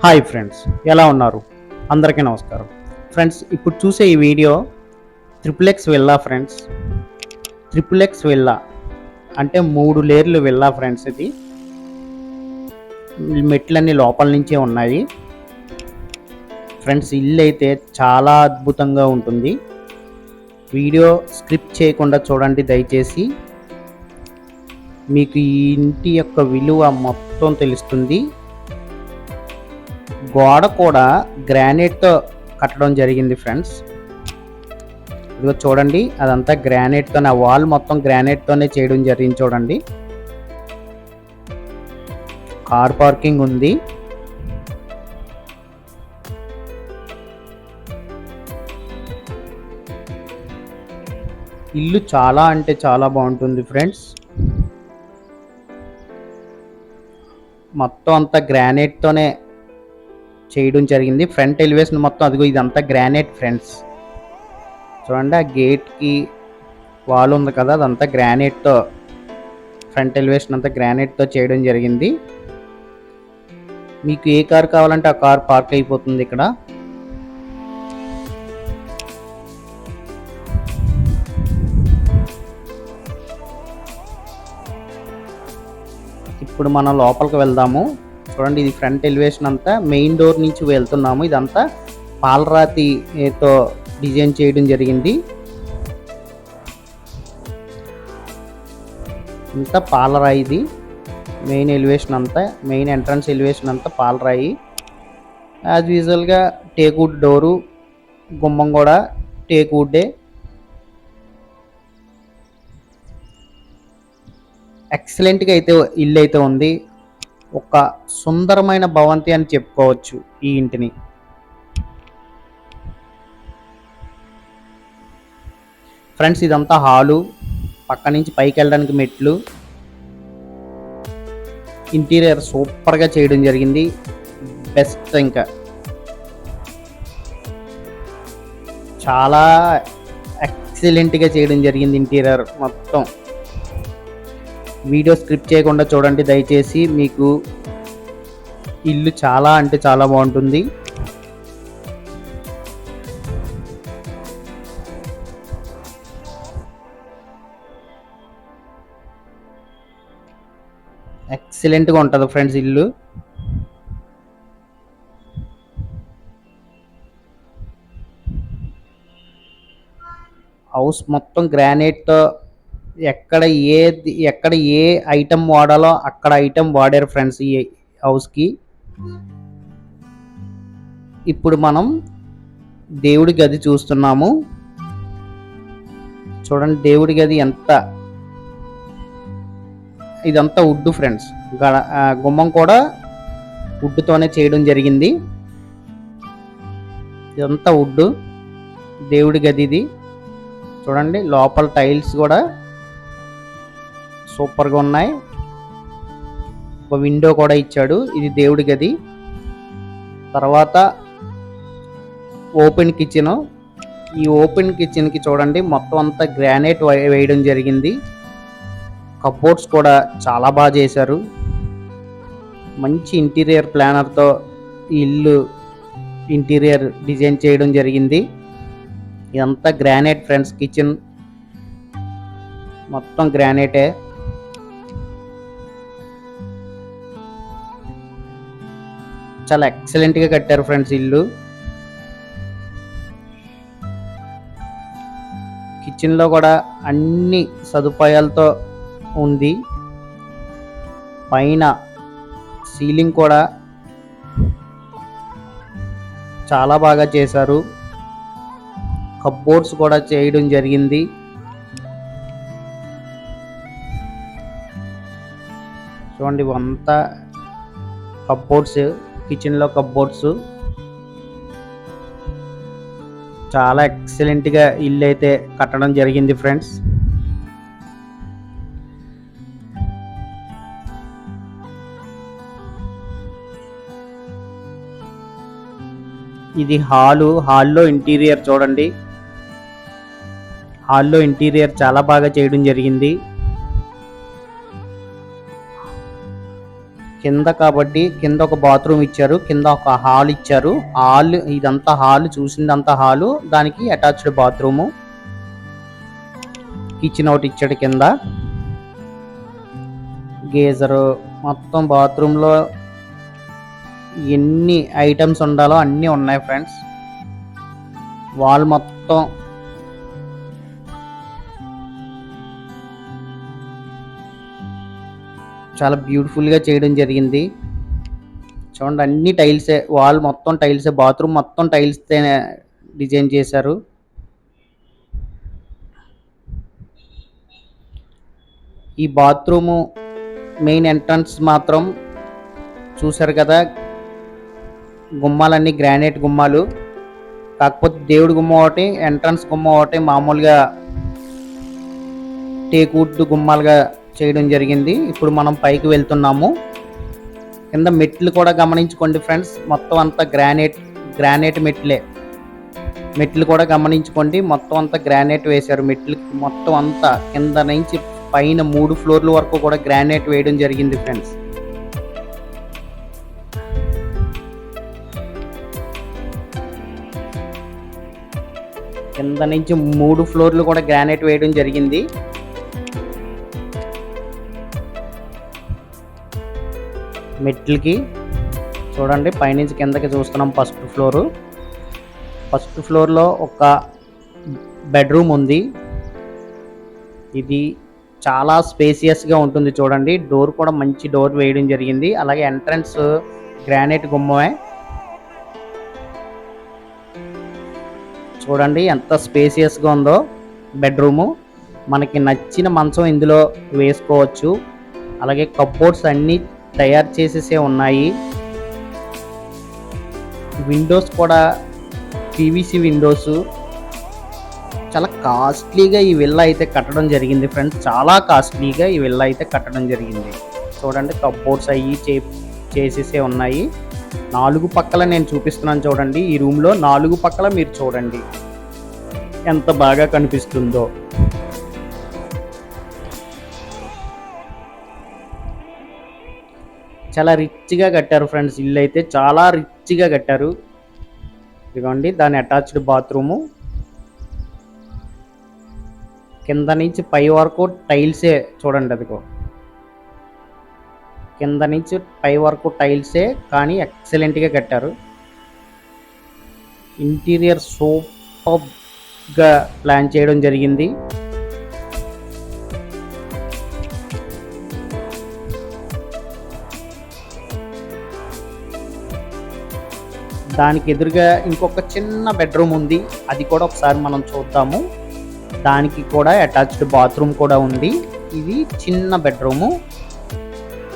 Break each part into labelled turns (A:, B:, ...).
A: Hi friends ఎలా ఉన్నారు? అందరికీ నమస్కారం. ఫ్రెండ్స్ ఇప్పుడు చూసే ఈ వీడియో త్రిపుల్ ఎక్స్ వెళ్ళా ఫ్రెండ్స్. త్రిపుల్ ఎక్స్ వెళ్ళా అంటే మూడు లేర్లు వెళ్ళా ఫ్రెండ్స్ ఇది. మెట్లన్నీ లోపల నుంచే ఉన్నాయి. ఫ్రెండ్స్ ఇల్లు అయితే చాలా అద్భుతంగా ఉంటుంది. వీడియో స్క్రిప్ట్ చేయకుండా చూడండి దయచేసి. మీకు ఈ ఇంటి యొక్క విలువ మొత్తం తెలుస్తుంది. గోడ కూడా గ్రానైట్తో కట్టడం జరిగింది ఫ్రెండ్స్. ఇదిగో చూడండి అదంతా గ్రానైట్తో ఆ వాల్ మొత్తం గ్రానైట్తోనే చేయడం జరిగింది చూడండి. కార్ పార్కింగ్ ఉంది. ఇల్లు చాలా అంటే చాలా బాగుంటుంది ఫ్రెండ్స్. మొత్తం అంతా గ్రానైట్తోనే చేయడం జరిగింది. ఫ్రంట్ ఎలివేషన్ మొత్తం అదిగో ఇదంతా గ్రానైట్ ఫ్రెండ్స్ చూడండి ఆ గేట్కి వాల్ ఉంది కదా అదంతా గ్రానైట్తో ఫ్రంట్ ఎలివేషన్ అంతా గ్రానైట్తో చేయడం జరిగింది. మీకు ఏ కార్ కావాలంటే ఆ కార్ పార్క్ అయిపోతుంది ఇక్కడ. ఇప్పుడు మనం లోపలికి వెళ్దాము. చూడండి ఇది ఫ్రంట్ ఎలివేషన్ అంతా. మెయిన్ డోర్ నుంచి వెళ్తున్నాము. ఇదంతా పాలరాతితో డిజైన్ చేయడం జరిగింది. ఇంత పాలరాయి ఇది. మెయిన్ ఎలివేషన్ అంతా మెయిన్ ఎంట్రన్స్ ఎలివేషన్ అంతా పాలరాయి. యాజ్ యూజువల్గా టేక్వుడ్ డోరు గుమ్మం కూడా టేక్వుడ్డే ఎక్సలెంట్గా అయితే ఇల్లు అయితే ఉంది. ఒక సుందరమైన భవంతి అని చెప్పుకోవచ్చు ఈ ఇంటిని. ఫ్రెండ్స్ ఇదంతా హాలు. పక్క నుంచి పైకి వెళ్ళడానికి మెట్లు. ఇంటీరియర్ సూపర్గా చేయడం జరిగింది. బెస్ట్ ఇంకా. చాలా ఎక్సలెంట్గా చేయడం జరిగింది ఇంటీరియర్ మొత్తం. వీడియో స్క్రిప్ట్ చేయకుండా చూడండి దయచేసి మీకు ఇల్లు చాలా అంటే చాలా బాగుంటుంది. ఎక్సలెంట్గా ఉంటుంది ఫ్రెండ్స్ ఇల్లు. హౌస్ మొత్తం గ్రానైట్తో ఎక్కడ ఏ ఎక్కడ ఏ ఐటమ్ వాడాలో అక్కడ ఐటమ్ వాడారు ఫ్రెండ్స్ ఈ హౌస్కి ఇప్పుడు మనం దేవుడి గది చూస్తున్నాము. చూడండి దేవుడి గది ఎంత. ఇదంతా వుడ్ ఫ్రెండ్స్ గడ గుమ్మం కూడా వుడ్తోనే చేయడం జరిగింది. ఇదంతా వుడ్ దేవుడి గది ఇది. చూడండి లోపల టైల్స్ కూడా సూపర్గా ఉన్నాయి. ఒక విండో కూడా ఇచ్చాడు. ఇది దేవుడి గది. తర్వాత ఓపెన్ కిచెన్. ఈ ఓపెన్ కిచెన్కి చూడండి మొత్తం అంతా గ్రానైట్ వేయడం జరిగింది. కబోర్డ్స్ కూడా చాలా బాగా చేశారు. మంచి ఇంటీరియర్ ప్లానర్తో ఈ ఇల్లు ఇంటీరియర్ డిజైన్ చేయడం జరిగింది. ఇదంతా గ్రానైట్ ఫ్రెండ్స్. కిచెన్ మొత్తం గ్రానైటే. చాలా ఎక్సలెంట్గా కట్టారు ఫ్రెండ్స్ ఇల్లు. కిచెన్లో కూడా అన్ని సదుపాయాలతో ఉంది. పైన సీలింగ్ కూడా చాలా బాగా చేశారు. కబ్బోర్డ్స్ కూడా చేయడం జరిగింది. చూడండి ఇవంతా కబ్బోర్డ్స్ కిచెన్లో కబ్బోర్డ్స్ చాలా ఎక్సలెంట్గా ఇల్లు అయితే కట్టడం జరిగింది ఫ్రెండ్స్ ఇది హాలు హాల్లో ఇంటీరియర్ చూడండి. హాల్లో ఇంటీరియర్ చాలా బాగా చేయడం జరిగింది. కింద కాబట్టి కింద ఒక బాత్రూమ్ ఇచ్చారు కింద ఒక హాల్ ఇచ్చారు. హాల్ ఇదంతా హాల్ చూసిందంతా హాలు. దానికి అటాచ్డ్ బాత్రూము. కిచెన్ ఒకటి ఇచ్చాడు కింద. గేజరు. మొత్తం బాత్రూంలో ఎన్ని ఐటమ్స్ ఉండాలో అన్నీ ఉన్నాయి ఫ్రెండ్స్. వాల్ మొత్తం చాలా బ్యూటిఫుల్గా చేయడం జరిగింది. చూడండి అన్ని టైల్సే వాల్ మొత్తం టైల్సే బాత్రూమ్ మొత్తం టైల్స్తో డిజైన్ చేశారు. ఈ బాత్రూము మెయిన్ ఎంట్రన్స్ మాత్రం చూశారు కదా గుమ్మాలన్నీ గ్రానైట్ గుమ్మాలు. కాకపోతే దేవుడి గుమ్మ ఒకటి ఎంట్రన్స్ గుమ్మ ఒకటి మామూలుగా టేకుడ్ గుమ్మాలుగా చేయడం జరిగింది. ఇప్పుడు మనం పైకి వెళ్తున్నాము. కింద మెట్లు కూడా గమనించుకోండి ఫ్రెండ్స్. మొత్తం అంతా గ్రానైట్ గ్రానైట్ మెట్లే. మెట్లు కూడా గమనించుకోండి. మొత్తం అంతా గ్రానైట్ వేశారు మెట్లు. మొత్తం అంతా కింద నుంచి పైన మూడు ఫ్లోర్ల వరకు కూడా గ్రానైట్ వేయడం జరిగింది ఫ్రెండ్స్. కింద నుంచి మూడు ఫ్లోర్లు కూడా గ్రానైట్ వేయడం జరిగింది. మెట్లకి చూడండి పైనుంచి కిందకి చూస్తున్నాం ఫస్ట్ ఫ్లోరు. ఫస్ట్ ఫ్లోర్లో ఒక బెడ్రూమ్ ఉంది. ఇది చాలా స్పేసియస్గా ఉంటుంది చూడండి. డోర్ కూడా మంచి డోర్ వేయడం జరిగింది. అలాగే ఎంట్రన్స్ గ్రానైట్ గుమ్మమే. చూడండి ఎంత స్పేసియస్గా ఉందో బెడ్రూము. మనకి నచ్చిన మంచం ఇందులో వేసుకోవచ్చు. అలాగే కప్బోర్డ్స్ అన్నీ తయారు చేసేసే ఉన్నాయి. విండోస్ కూడా పీవీసీ విండోస్ చాలా కాస్ట్లీగా ఈ విల్లా అయితే కట్టడం జరిగింది ఫ్రెండ్స్ చాలా కాస్ట్లీగా ఈ విల్లా అయితే కట్టడం జరిగింది. చూడండి కప్బోర్డ్స్ అయ్యి చే చేసేసే ఉన్నాయి. నాలుగు పక్కల నేను చూపిస్తున్నాను చూడండి. ఈ రూమ్లో నాలుగు పక్కల మీరు చూడండి. ఎంత బాగా కనిపిస్తుందో. చాలా రిచ్గా కట్టారు ఫ్రెండ్స్ ఇల్లు అయితే చాలా రిచ్గా కట్టారు. ఇదిగోండి దాని అటాచ్డ్ బాత్రూము కింద నుంచి పై వరకు టైల్సే చూడండి అదిగో. కింద నుంచి పై వరకు టైల్సే కానీ ఎక్సలెంట్గా కట్టారు. ఇంటీరియర్ సూపర్గా ప్లాన్ చేయడం జరిగింది. దానికి ఎదురుగా ఇంకొక చిన్న బెడ్రూమ్ ఉంది. అది కూడా ఒకసారి మనం చూద్దాము. దానికి కూడా అటాచ్డ్ బాత్రూమ్ కూడా ఉంది. ఇది చిన్న బెడ్రూము.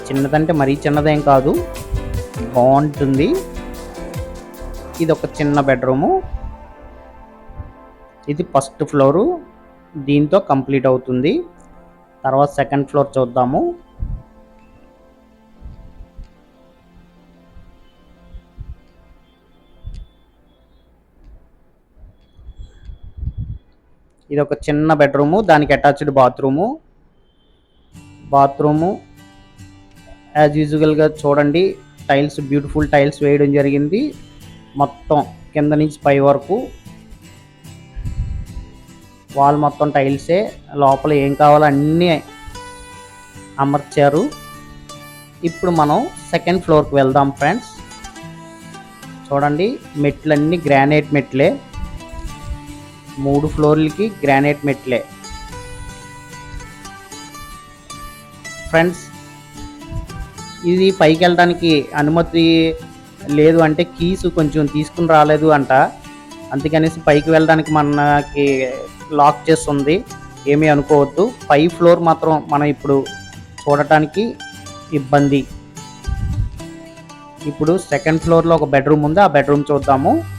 A: చిన్నదంటే మరీ చిన్నదేం కాదు. బాగుంటుంది. ఇది ఒక చిన్న బెడ్రూము. ఇది ఫస్ట్ ఫ్లోరు. దీంతో కంప్లీట్ అవుతుంది. తర్వాత సెకండ్ ఫ్లోర్ చూద్దాము. ఇది ఒక చిన్న బెడ్రూము దానికి అటాచ్డ్ బాత్రూము. బాత్రూము యాజ్ యూజువల్గా చూడండి టైల్స్ బ్యూటిఫుల్ టైల్స్ వేయడం జరిగింది. మొత్తం కింద నుంచి పై వరకు. వాల్ మొత్తం టైల్సే లోపల ఏం కావాలో అన్నీ అమర్చారు. ఇప్పుడు మనం సెకండ్ ఫ్లోర్కి వెళ్దాం ఫ్రెండ్స్. చూడండి మెట్లన్నీ గ్రానైట్ మెట్లే. మూడు ఫ్లోర్లకి గ్రానైట్ మెట్లే. ఫ్రెండ్స్ ఇది పైకి వెళ్ళడానికి అనుమతి లేదు అంటే కీస్ కొంచెం తీసుకుని రాలేదు అంట. అందుకనేసి పైకి వెళ్ళడానికి మనకి లాక్ చేస్తుంది. ఏమీ అనుకోవద్దు. పై ఫ్లోర్ మాత్రం మనం ఇప్పుడు చూడటానికి ఇబ్బంది. ఇప్పుడు సెకండ్ ఫ్లోర్లో ఒక బెడ్రూమ్ ఉంది. ఆ బెడ్రూమ్ చూద్దాము.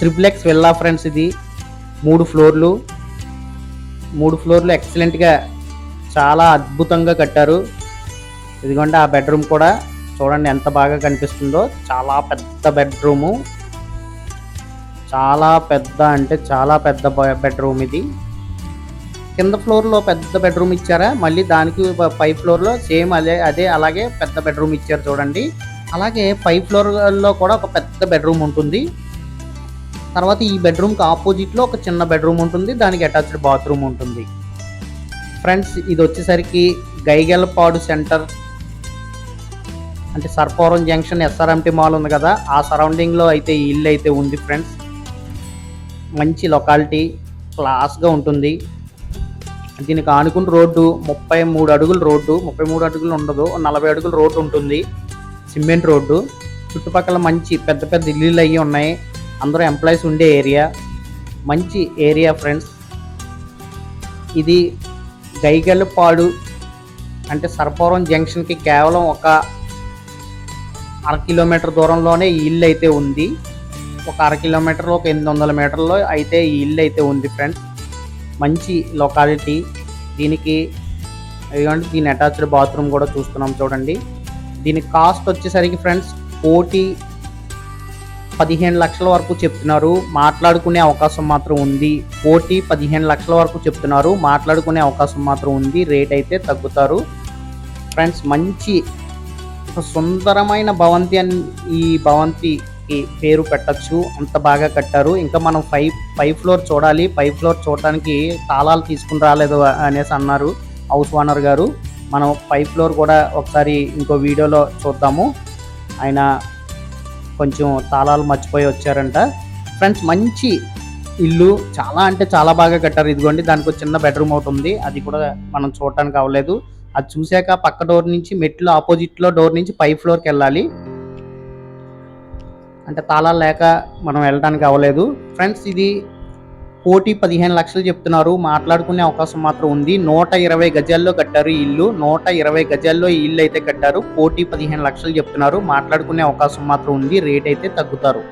A: త్రిప్లెక్స్ వెళ్ళా ఫ్రెండ్స్ ఇది. మూడు ఫ్లోర్లు. మూడు ఫ్లోర్లు ఎక్సలెంట్గా చాలా అద్భుతంగా కట్టారు. ఇదిగోండి ఆ బెడ్రూమ్ కూడా. చూడండి ఎంత బాగా కనిపిస్తుందో. చాలా పెద్ద బెడ్రూము చాలా పెద్ద అంటే చాలా పెద్ద బెడ్రూమ్ ఇది. కింద ఫ్లోర్లో పెద్ద బెడ్రూమ్ ఇచ్చారా? మళ్ళీ దానికి పై ఫ్లోర్లో సేమ్ అదే అదే అలాగే పెద్ద బెడ్రూమ్ ఇచ్చారు చూడండి. అలాగే పై ఫ్లోర్లో కూడా ఒక పెద్ద బెడ్రూమ్ ఉంటుంది. తర్వాత ఈ బెడ్రూమ్కి ఆపోజిట్లో ఒక చిన్న బెడ్రూమ్ ఉంటుంది. దానికి అటాచ్డ్ బాత్రూమ్ ఉంటుంది. ఫ్రెండ్స్ ఇది వచ్చేసరికి గైగెలపాడు సెంటర్ అంటే సర్పవరం జంక్షన్ ఎస్ఆర్ఎంటీ మాల్ ఉంది కదా. ఆ సరౌండింగ్లో అయితే ఈ ఇల్లు అయితే ఉంది ఫ్రెండ్స్ మంచి లొకాలిటీ క్లాస్గా ఉంటుంది. దీనికి ఆనుకున్న రోడ్డు ముప్పై మూడు అడుగుల రోడ్డు. ముప్పై మూడు అడుగులు ఉండదు. నలభై అడుగుల రోడ్డు ఉంటుంది. Cement road. చుట్టుపక్కల మంచి పెద్ద పెద్ద ఇల్లులు అయ్యి ఉన్నాయి. అందరూ ఎంప్లాయీస్ ఉండే ఏరియా మంచి ఏరియా ఫ్రెండ్స్ ఇది గైగల్పాడు అంటే సర్పవరం జంక్షన్కి కేవలం ఒక అర కిలోమీటర్ దూరంలోనే ఈ ఇల్లు అయితే ఉంది. ఒక అర కిలోమీటర్లో ఒక ఎనిమిది వందల మీటర్లో అయితే ఈ ఇల్లు అయితే ఉంది ఫ్రెండ్స్ మంచి లొకాలిటీ దీనికి ఎందుకంటే దీని అటాచ్డ్ బాత్రూమ్ కూడా చూస్తున్నాం చూడండి. దీని కాస్ట్ వచ్చేసరికి ఫ్రెండ్స్ కోటి పదిహేను లక్షల వరకు చెప్తున్నారు. మాట్లాడుకునే అవకాశం మాత్రం ఉంది. కోటి పదిహేను లక్షల వరకు చెప్తున్నారు. మాట్లాడుకునే అవకాశం మాత్రం ఉంది. రేట్ అయితే తగ్గుతారు. ఫ్రెండ్స్ మంచి ఒక సుందరమైన భవంతి అని ఈ భవంతికి పేరు పెట్టచ్చు. అంత బాగా కట్టారు. ఇంకా మనం ఫైవ్ పై ఫ్లోర్ చూడాలి. పై ఫ్లోర్ చూడటానికి తాళాలు తీసుకుని రాలేదు అనేసి అన్నారు హౌస్ ఓనర్ గారు. మనం పై ఫ్లోర్ కూడా ఒకసారి ఇంకో వీడియోలో చూద్దాము. ఆయన కొంచెం తాళాలు మర్చిపోయి వచ్చారంట. ఫ్రెండ్స్ మంచి ఇల్లు. చాలా అంటే చాలా బాగా కట్టారు. ఇదిగోండి దానికి ఒక చిన్న బెడ్రూమ్ ఒకటి ఉంది. అది కూడా మనం చూడటానికి అవ్వలేదు. అది చూశాక పక్క డోర్ నుంచి మెట్లు ఆపోజిట్లో డోర్ నుంచి పై ఫ్లోర్కి వెళ్ళాలి. అంటే తాళాలు లేక మనం వెళ్ళడానికి అవ్వలేదు. ఫ్రెండ్స్ ఇది కోటి పదిహేను లక్షలు చెప్తున్నారు. మాట్లాడుకునే అవకాశం మాత్రం ఉంది. నూట ఇరవై గజాల్లో కట్టారు ఇల్లు. నూట ఇరవై గజాల్లో ఈ ఇల్లు అయితే కట్టారు. కోటి పదిహేను లక్షలు చెప్తున్నారు. మాట్లాడుకునే అవకాశం మాత్రం ఉంది. రేట్ అయితే తగ్గుతారు.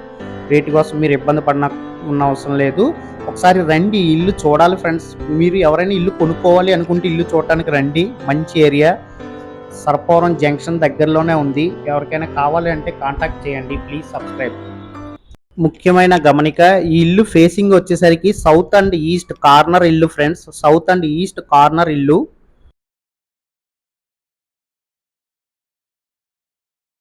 A: రేటు కోసం మీరు ఇబ్బంది పడిన ఉన్న అవసరం లేదు. ఒకసారి రండి. ఇల్లు చూడాలి ఫ్రెండ్స్. మీరు ఎవరైనా ఇల్లు కొనుక్కోవాలి అనుకుంటే ఇల్లు చూడటానికి రండి. మంచి ఏరియా. సర్పవరం జంక్షన్ దగ్గరలోనే ఉంది. ఎవరికైనా కావాలి అంటే కాంటాక్ట్ చేయండి. Please subscribe. ముఖ్యమైన గమనిక ఈ ఇల్లు ఫేసింగ్ వచ్చేసరికి సౌత్ అండ్ ఈస్ట్ కార్నర్ ఇల్లు friends south and east corner ఇల్లు.